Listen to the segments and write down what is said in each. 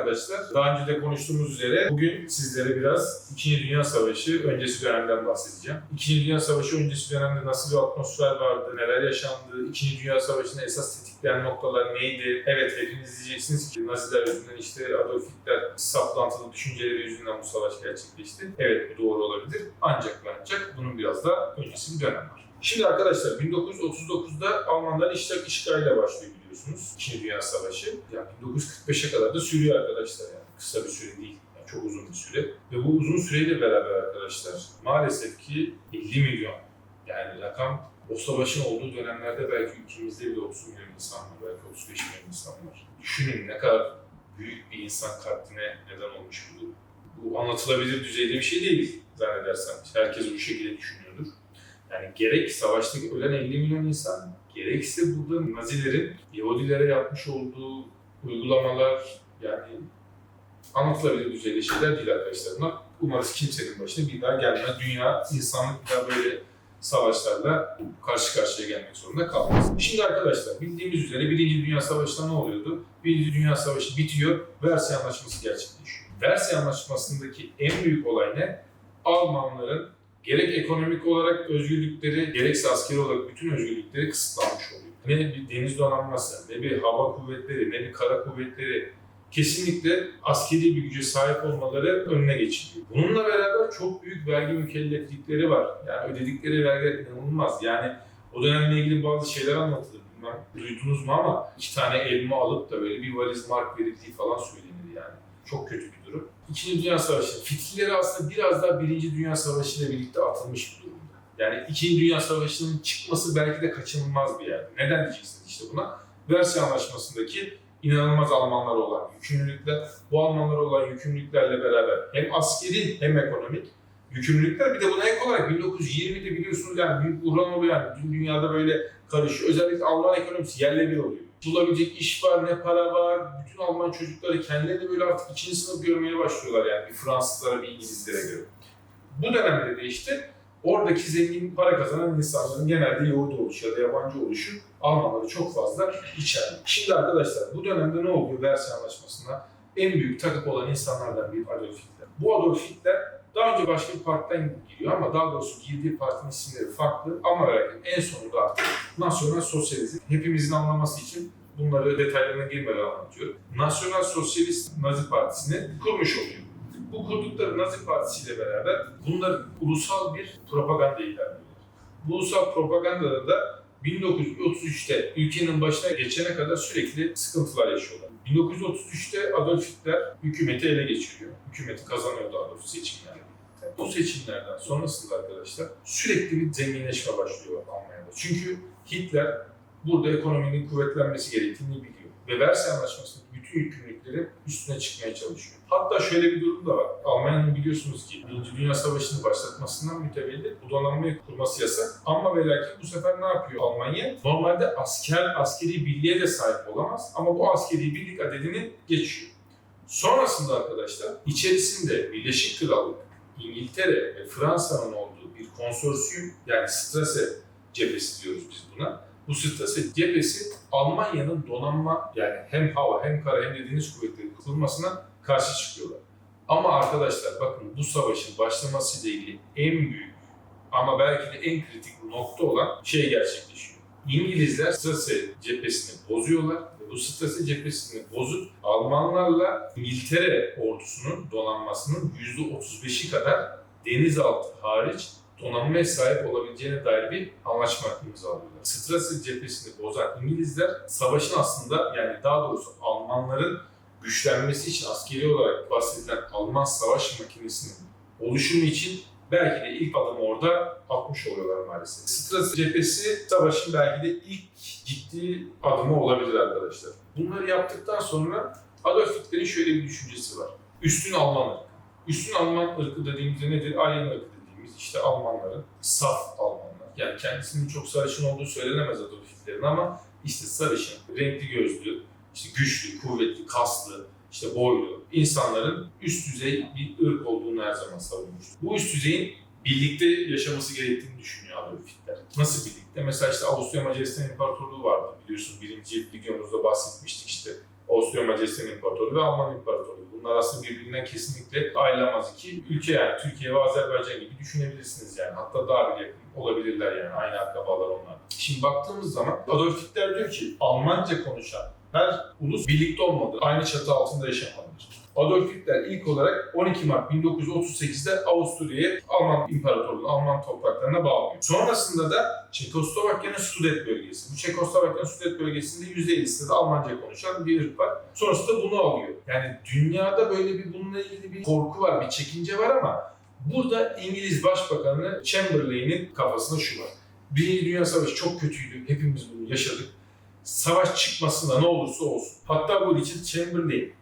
arkadaşlar, daha önce de konuştuğumuz üzere bugün sizlere biraz İkinci Dünya Savaşı öncesi dönemden bahsedeceğim. İkinci Dünya Savaşı öncesi dönemde nasıl bir atmosfer vardı, neler yaşandı, İkinci Dünya Savaşı'nın esas tetikleyen noktalar neydi? Evet hepiniz diyeceksiniz ki Naziler yüzünden işte Adolf Hitler saplantılı düşünceleri yüzünden bu savaş gerçekleşti. Evet bu doğru olabilir. Ancak ve ancak bunun biraz da öncesi bir dönem var. Şimdi arkadaşlar 1939'da Almanlar işgal işgalle başlıyor biliyorsunuz. İkinci Dünya Savaşı. Yani 1945'e kadar da sürüyor arkadaşlar yani. Kısa bir süre değil. Yani çok uzun bir süre. Ve bu uzun süreyle beraber arkadaşlar maalesef ki 50 milyon yani rakam o savaşın olduğu dönemlerde belki ülkemizde bile 30 milyon insan var, belki 35 milyon insan var. Düşünün ne kadar büyük bir insan katline neden olmuş bu durum. Bu anlatılabilir düzeyde bir şey değil zannedersem. Herkes bu şekilde düşünüyordur. Yani gerek savaşta ölen 50 milyon insan, gerekse burada Nazilerin Yahudilere yapmış olduğu uygulamalar yani anlatılabilir düzeyde şeyler değil arkadaşlar. Bunlar umarız kimsenin başına bir daha gelmez. Dünya, insanlık bir daha böyle savaşlarla karşı karşıya gelmek zorunda kalmaz. Şimdi arkadaşlar bildiğimiz üzere Birinci Dünya Savaşı'nda ne oluyordu? Birinci Dünya Savaşı bitiyor, Versay Anlaşması gerçekleşiyor. Versay Anlaşması'ndaki en büyük olay ne? Almanların gerek ekonomik olarak özgürlükleri, gerekse askeri olarak bütün özgürlükleri kısıtlanmış oluyor. Ne bir deniz donanması, ne bir hava kuvvetleri, ne bir kara kuvvetleri kesinlikle askeri bir güce sahip olmaları önüne geçiliyor. Bununla beraber çok büyük vergi mükelleflikleri var. Yani ödedikleri vergiler inanılmaz. Yani o dönemle ilgili bazı şeyler anlatılır. Bilmem duydunuz mu ama iki tane elma alıp da böyle bir valiz mark verildiği falan söylenir yani. Çok kötü bir durum. İkinci Dünya Savaşı. Fitilleri aslında biraz daha Birinci Dünya Savaşı ile birlikte atılmış bir durumda. Yani İkinci Dünya Savaşı'nın çıkması belki de kaçınılmaz bir yer. Neden diyeceksiniz işte buna? Versay Anlaşması'ndaki inanılmaz Almanlara olan yükümlülükler, bu Almanlara olan yükümlülüklerle beraber hem askeri hem ekonomik yükümlülükler bir de buna ek olarak 1920'de biliyorsunuz yani büyük buhran oluyor yani Dün dünyada böyle karışıyor. Özellikle Alman ekonomisi yerle bir oluyor. Bulabilecek iş var, ne para var. Bütün Alman çocukları kendileri böyle artık ikinci sınıf görmeye başlıyorlar yani bir Fransızlara, bir İngilizlere göre. Bu dönemde de işte oradaki zengin para kazanan insanların genelde Yahudi oluşu ya da yabancı oluşu Almanları çok fazla içerdi. Şimdi arkadaşlar bu dönemde ne oluyor Versay Anlaşması'nda? En büyük takıp olan insanlardan biri Adolf Hitler. Bu Adolf Hitler daha önce başka bir partiden giriyor ama daha doğrusu girdiği partinin isimleri farklı ama en sonunda artık Nasyonel Sosyalizm hepimizin anlaması için bunları detaylarına girmeden anlatıyorum. Nasyonel Sosyalist Nazi Partisi'ni kurmuş oluyor. Bu kurdukları Nazi Partisi ile beraber bunlar ulusal bir propaganda ilerliyorlar. Bu ulusal propagandada da 1933'te ülkenin başına geçene kadar sürekli sıkıntılar yaşıyorlar. 1933'te Adolf Hitler hükümeti ele geçiriyor. Hükümeti kazanıyordu Adolf seçimlerde. Bu seçimlerden sonrasında arkadaşlar sürekli bir zenginleşme başlıyor Almanya'da. Çünkü Hitler burada ekonominin kuvvetlenmesi gerektiğini biliyor. Ve Versay Anlaşması'nın bütün yükümlülükleri üstüne çıkmaya çalışıyor. Hatta şöyle bir durum da var. Almanya'nın biliyorsunuz ki Birinci Dünya Savaşı'nı başlatmasından mütevellit bu donanmayı kurması yasak. Ama ve lakin bu sefer ne yapıyor Almanya? Normalde asker, askeri birliğe de sahip olamaz ama bu askeri birlik adedini geçiyor. Sonrasında arkadaşlar içerisinde Birleşik Krallık, İngiltere ve Fransa'nın olduğu bir konsorsiyum yani Strase cephesi diyoruz biz buna. Bu Strase cephesi Almanya'nın donanma yani hem hava hem kara hem de deniz kuvvetleri kurulmasına karşı çıkıyorlar. Ama arkadaşlar bakın bu savaşın başlamasıyla ilgili en büyük ama belki de en kritik nokta olan şey gerçekleşiyor. İngilizler Strase cephesini bozuyorlar ve bu Strase cephesini bozup Almanlarla İngiltere ordusunun donanmasının %35'i kadar denizaltı hariç donanmaya sahip olabileceğine dair bir anlaşma imzalıyorlar. Strase cephesini bozan İngilizler savaşın aslında yani daha doğrusu Almanların güçlenmesi için askeri olarak bahsedilen Alman savaş makinesinin oluşumu için belki de ilk adımı orada atmış oluyorlar maalesef. Strase cephesi savaşın belki de ilk ciddi adımı olabilir arkadaşlar. Bunları yaptıktan sonra Adolf Hitler'in şöyle bir düşüncesi var. Üstün Alman ırkı. Üstün Alman ırkı dediğimizde nedir? Aryan ırkı dediğimiz işte Almanların saf Almanlar. Yani kendisinin çok sarışın olduğu söylenemez Adolf Hitler'in ama işte sarışın, renkli gözlü, işte güçlü, kuvvetli, kaslı, işte boylu insanların üst düzey bir ırk olduğunu her zaman savunmuş. Bu üst düzeyin birlikte yaşaması gerektiğini düşünüyor Adolf Hitler. Nasıl birlikte? Mesela işte Avusturya Macaristan İmparatorluğu vardı biliyorsun birinci videomuzda bahsetmiştik işte Avusturya Macaristan İmparatorluğu ve Alman İmparatorluğu. Bunlar aslında birbirinden kesinlikle ayrılamaz iki ülke yani. Türkiye ve Azerbaycan gibi düşünebilirsiniz yani. Hatta daha bile yakın olabilirler yani. Aynı akrabalar onlar. Şimdi baktığımız zaman Adolf Hitler diyor ki Almanca konuşan her ulus birlikte olmalı, aynı çatı altında yaşamalıdır. Adolf Hitler ilk olarak 12 Mart 1938'de Avusturya'yı Alman İmparatorluğu, Alman topraklarına bağlıyor. Sonrasında da Çekoslovakya'nın Sudet bölgesi. Bu Çekoslovakya'nın Sudet bölgesinde %50'sinde de Almanca konuşan bir ırk var. Sonrasında bunu alıyor. Yani dünyada böyle bir bununla ilgili bir korku var, bir çekince var ama burada İngiliz Başbakanı Chamberlain'in kafasında şu var. Birinci Dünya Savaşı çok kötüydü. Hepimiz bunu yaşadık. Savaş çıkmasında ne olursa olsun. Hatta bu Richard Chamberlain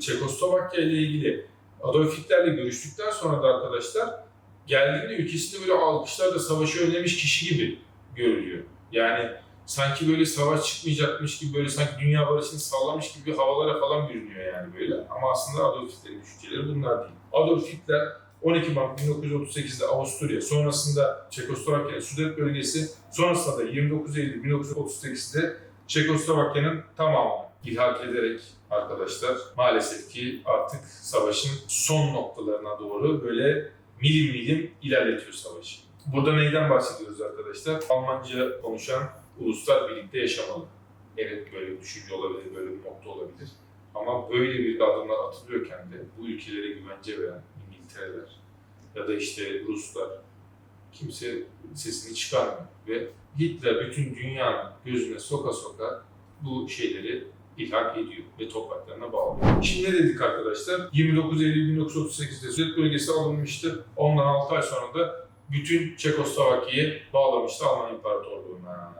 Çekoslovakya ile ilgili Adolf Hitler'le görüştükten sonra da arkadaşlar geldiğinde ülkesinde böyle alkışlarla savaşı önlemiş kişi gibi görülüyor. Yani sanki böyle savaş çıkmayacakmış gibi böyle sanki dünya barışını sağlamış gibi havalara falan bürünüyor yani böyle. Ama aslında Adolf Hitler'in düşünceleri bunlar değil. Adolf Hitler 12 Mart 1938'de Avusturya, sonrasında Çekoslovakya'nın Sudet bölgesi, sonrasında da 29 Eylül 1938'de Çekoslovakya'nın tamamını ilhak ederek arkadaşlar maalesef ki artık savaşın son noktalarına doğru böyle milim milim ilerletiyor savaşı. Burada neyden bahsediyoruz arkadaşlar? Almanca konuşan uluslar birlikte yaşamalı. Evet böyle bir düşünce olabilir, böyle bir nokta olabilir. Ama böyle bir adımlar atılıyorken de bu ülkelere güvence veren İngiltere'ler ya da işte Ruslar kimse sesini çıkarmıyor. Ve Hitler bütün dünyanın gözüne soka soka bu şeyleri ilhak ediyor ve topraklarına bağlıyor. Şimdi ne dedik arkadaşlar? 29 Eylül 1938'de Sudet bölgesi alınmıştı. Ondan 6 ay sonra da bütün Çekoslovakya'yı bağlamıştı Alman İmparatorluğu'na.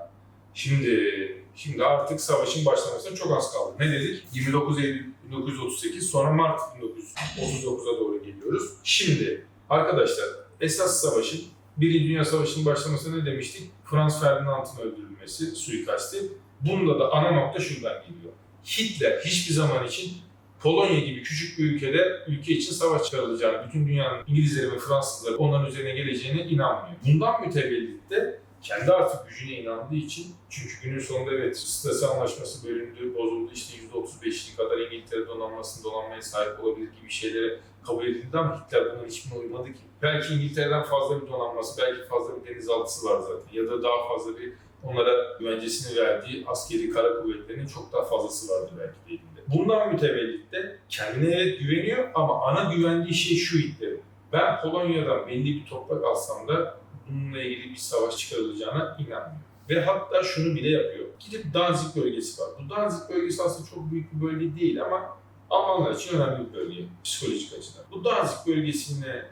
Şimdi şimdi artık savaşın başlamasına çok az kaldı. Ne dedik? 29 Eylül 1938 sonra Mart 1939'a doğru geliyoruz. Şimdi arkadaşlar esas savaşın Birinci Dünya Savaşı'nın başlamasına ne demiştik? Frans Ferdinand'ın öldürülmesi, suikasti. Bunda da ana nokta şuradan geliyor. Hitler hiçbir zaman için Polonya gibi küçük bir ülkede ülke için savaş çıkarılacağını, bütün dünyanın İngilizleri ve Fransızları onların üzerine geleceğine inanmıyor. Bundan mütevellit de kendi artık gücüne inandığı için çünkü günün sonunda evet Stasi Anlaşması bölündü, bozuldu işte %35'lik kadar İngiltere donanmasının donanmaya sahip olabilir gibi şeylere kabul edildi ama Hitler bunun hiçbirine uymadı ki. Belki İngiltere'den fazla bir donanması, belki fazla bir denizaltısı var zaten ya da daha fazla bir onlara güvencesini verdiği askeri kara kuvvetlerinin çok daha fazlası vardı belki de elinde. Bundan mütevellit de kendine evet güveniyor ama ana güvendiği şey şu Hitler'in. Ben Polonya'dan belli bir toprak alsam da bununla ilgili bir savaş çıkarılacağına inanmıyor. Ve hatta şunu bile yapıyor. Gidip Danzig bölgesi var. Bu Danzig bölgesi aslında çok büyük bir bölge değil ama Almanlar için önemli bir bölge psikolojik açıdan. Bu Danzig bölgesine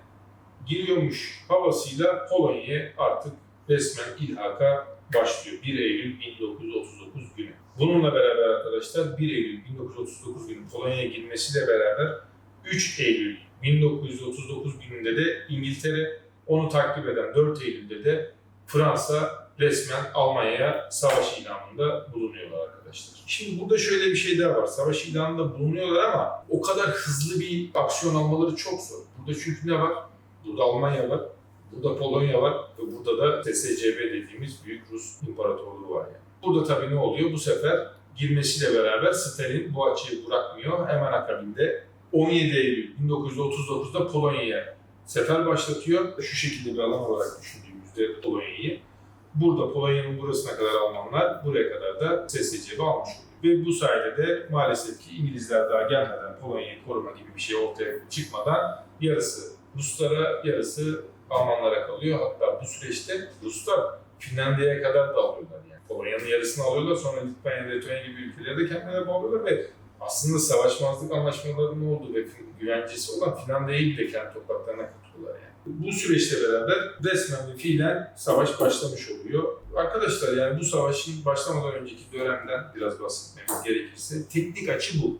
giriyormuş havasıyla Polonya'ya artık resmen ilhaka başlıyor. 1 Eylül 1939 günü. Bununla beraber arkadaşlar 1 Eylül 1939 günü Polonya'ya girmesiyle beraber 3 Eylül 1939 gününde de İngiltere, onu takip eden 4 Eylül'de de Fransa resmen Almanya'ya savaş ilanında bulunuyorlar arkadaşlar. Şimdi burada şöyle bir şey daha var. Savaş ilanında bulunuyorlar ama o kadar hızlı bir aksiyon almaları çok zor. Burada çünkü ne var? Burada Almanya var, burada Polonya var ve burada da TSCB dediğimiz Büyük Rus İmparatorluğu var yani. Burada tabii ne oluyor? Bu sefer girmesiyle beraber Stalin bu açıyı bırakmıyor. Hemen akabinde 17 Eylül 1939'da Polonya'ya sefer başlatıyor. Şu şekilde bir alan olarak düşündüğümüzde Polonya'yı. Burada Polonya'nın burasına kadar Almanlar, buraya kadar da SSCB almış oluyor. Ve bu sayede de maalesef ki İngilizler daha gelmeden Polonya'yı koruma gibi bir şey ortaya çıkmadan yarısı Ruslara, yarısı Almanlara kalıyor. Hatta bu süreçte Ruslar Finlandiya'ya kadar da alıyorlar yani. Polonya'nın yarısını alıyorlar sonra Litvanya, Letonya gibi ülkeleri de kendilerine bağlıyorlar ve aslında savaşmazlık anlaşmalarının olduğu ve güvencesi olan Finlandiya'yı bile kendi topraklarına. Bu süreçle beraber resmen ve fiilen savaş başlamış oluyor. Arkadaşlar yani bu savaşın başlamadan önceki dönemden biraz bahsetmemiz gerekirse teknik açı bu.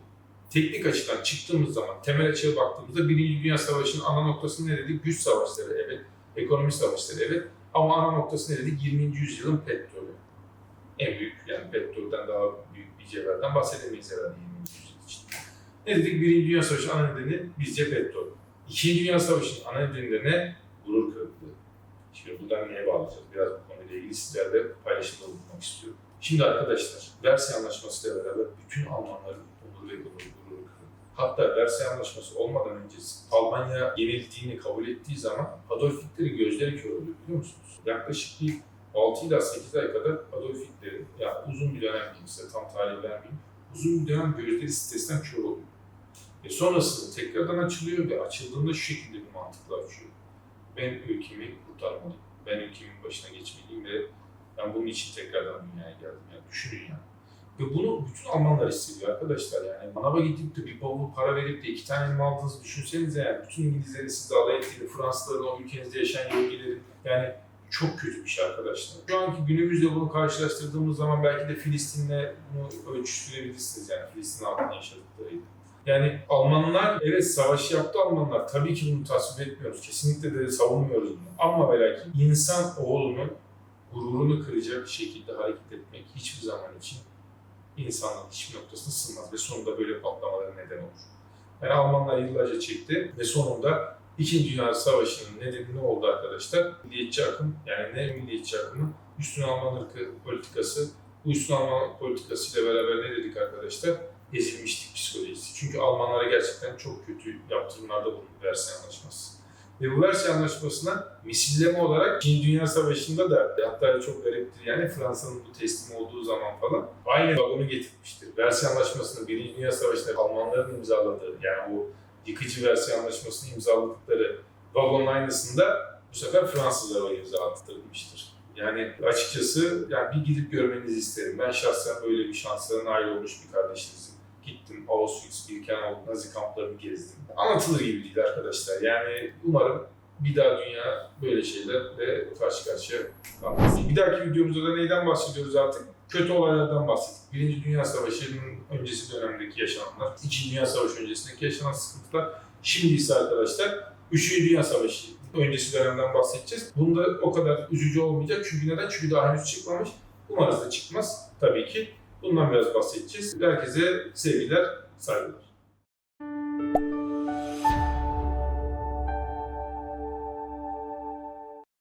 Teknik açıdan çıktığımız zaman, temel açıya baktığımızda Birinci Dünya Savaşı'nın ana noktası ne dedik? Güç savaşları evet, ekonomi savaşları evet. Ama ana noktası ne dedik? 20. yüzyılın petrolü. En büyük yani petrolden daha büyük bir cevherden bahsedemeyiz herhalde 20. yüzyıl için. Ne dedik? Birinci Dünya Savaşı ana nedeni bizce petrol. İkinci Dünya Savaşı'nın ana nedeni de ne? Gurur kırıklığı. Şimdi buradan neye bağlayacağız? Biraz bu konuyla ilgili sizlerle paylaşımda bulunmak istiyorum. Şimdi arkadaşlar, Versay Anlaşması ile beraber bütün Almanların ve gurur, gururu kırıldı. Hatta Versay Anlaşması olmadan öncesi Almanya yenildiğini kabul ettiği zaman Adolf Hitler'in gözleri kör oluyor biliyor musunuz? Yaklaşık bir 6 ila 8 ay kadar Adolf Hitler'in, yani uzun bir dönem diyeyim size, tam tarih vermeyeyim, uzun bir dönem gözleri stresten kör oluyor. Ve sonrasında tekrardan açılıyor ve açıldığında şu şekilde bir mantıkla açıyor. Ben ülkemi kurtarmalıyım. Ben ülkemin başına geçmeliyim ve ben bunun için tekrardan dünyaya geldim. Yani düşünün yani. Ve bunu bütün Almanlar hissediyor arkadaşlar yani. Manava gidip de bir bavul para verip de iki tane elma aldığınızı düşünsenize yani. Bütün İngilizlerin sizi alay ettiğini, Fransızların o ülkenizde yaşayan Yahudilerin yani çok kötü bir şey arkadaşlar. Şu anki günümüzde bunu karşılaştırdığımız zaman belki de Filistin'le bunu ölçüştürebilirsiniz yani Filistin halkının yaşadıklarıyla. Yani Almanlar evet savaşı yaptı Almanlar. Tabii ki bunu tasvip etmiyoruz. Kesinlikle de savunmuyoruz bunu. Ama ve lakin insan oğlunun gururunu kıracak şekilde hareket etmek hiçbir zaman için insanlığın hiçbir noktasına sığmaz ve sonunda böyle patlamalara neden olur. Yani Almanlar yıllarca çekti ve sonunda İkinci Dünya Savaşı'nın nedeni ne oldu arkadaşlar? Milliyetçi akım, yani ne milliyetçi akımı? Üstün Alman politikası. Bu üstün Alman politikasıyla beraber ne dedik arkadaşlar? Ezilmişlik psikolojisi. Çünkü Almanlara gerçekten çok kötü yaptırımlarda bulundu Versay Anlaşması. Ve bu Versay Anlaşması'na misilleme olarak İkinci Dünya Savaşı'nda da hatta çok gariptir yani Fransa'nın bu teslim olduğu zaman falan aynı vagonu getirmiştir. Versay Anlaşması'nı Birinci Dünya Savaşı'nda Almanların imzaladığı yani o yıkıcı Versay Anlaşması'nı imzaladıkları vagonun aynısında bu sefer Fransızlara imza attırılmıştır. Yani açıkçası yani bir gidip görmenizi isterim. Ben şahsen böyle bir şansa nail olmuş bir kardeşinizim. Gittim Auschwitz, Birkenau, Nazi kamplarını gezdim. Anlatılır gibi değil arkadaşlar. Yani umarım bir daha dünya böyle şeylerle karşı karşıya kalmaz. Bir dahaki videomuzda da neyden bahsediyoruz artık? Kötü olaylardan bahsettik. Birinci Dünya Savaşı'nın öncesi dönemdeki yaşananlar, İkinci Dünya Savaşı öncesindeki yaşanan sıkıntılar. Şimdi ise arkadaşlar Üçüncü Dünya Savaşı öncesi dönemden bahsedeceğiz. Bunda o kadar üzücü olmayacak. Çünkü neden? Çünkü daha henüz çıkmamış. Umarız da çıkmaz tabii ki. Bundan biraz bahsedeceğiz. Herkese sevgiler, saygılar.